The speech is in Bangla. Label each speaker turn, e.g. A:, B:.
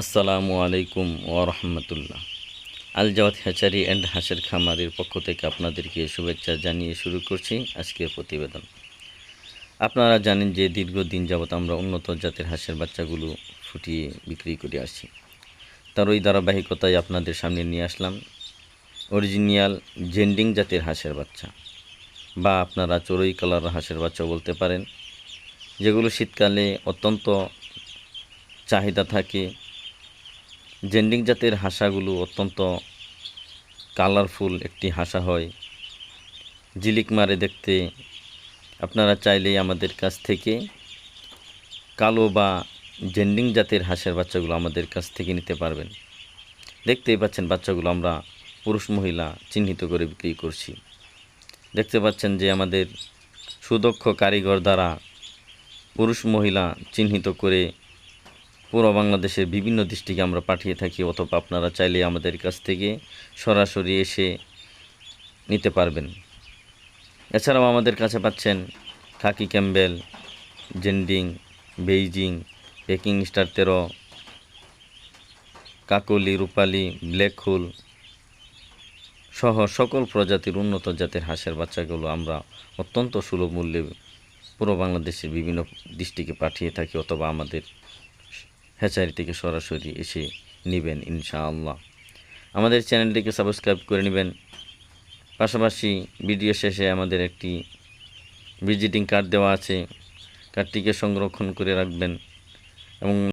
A: আসসালামু আলাইকুম ওরহমতুল্লাহ আল জাওয়াত হ্যাচারি অ্যান্ড হাঁসের খামারের পক্ষ থেকে আপনাদেরকে শুভেচ্ছা জানিয়ে শুরু করছি আজকের প্রতিবেদন। আপনারা জানেন যে দীর্ঘদিন যাবৎ আমরা উন্নত জাতের হাঁসের বাচ্চাগুলো ফুটিয়ে বিক্রি করে আসছি। তার ওই ধারাবাহিকতায় আপনাদের সামনে নিয়ে আসলাম। অরিজিনিয়াল জেন্ডিং জাতের হাঁসের বাচ্চা। বা আপনারা চড়ুই কালার হাঁসের বাচ্চা বলতে পারেন। যেগুলো শীতকালে অত্যন্ত চাহিদা থাকে জেন্ডিং জাতের হাঁসাগুলো অত্যন্ত কালারফুল একটি হাঁসা হয়। জিলিক মারে দেখতে আপনারা চাইলেই আমাদের কাছ থেকে কালো বা জেন্ডিং জাতের হাঁসের বাচ্চাগুলো আমাদের কাছ থেকে নিতে পারবেন। দেখতেই পাচ্ছেন বাচ্চাগুলো আমরা পুরুষ মহিলা চিহ্নিত করে বিক্রি করছি। দেখতে পাচ্ছেন যে আমাদের সুদক্ষ কারিগর দ্বারা পুরুষ মহিলা চিহ্নিত করে পুরো বাংলাদেশের বিভিন্ন ডিস্ট্রিক্টে আমরা পাঠিয়ে থাকি, অথবা আপনারা চাইলে আমাদের কাছ থেকে সরাসরি এসে নিতে পারবেন। এছাড়াও আমাদের কাছে পাচ্ছেন khaki Campbell, Jending, Beijing Peking star তেরো, কাকলি, রূপালি, ব্ল্যাক হোল সহ সকল প্রজাতির উন্নত জাতের হাঁসের বাচ্চাগুলো আমরা অত্যন্ত সুলভ মূল্যে পুরো বাংলাদেশের বিভিন্ন ডিস্ট্রিক্টে পাঠিয়ে থাকি, অথবা আমাদের হ্যাচারি থেকে সরাসরি এসে নেবেন ইনশাআল্লাহ। আমাদের চ্যানেলটিকে সাবস্ক্রাইব করে নেবেন। পাশাপাশি ভিডিও শেষে আমাদের একটি ভিজিটিং কার্ড দেওয়া আছে। কার্ডটিকে সংরক্ষণ করে রাখবেন এবং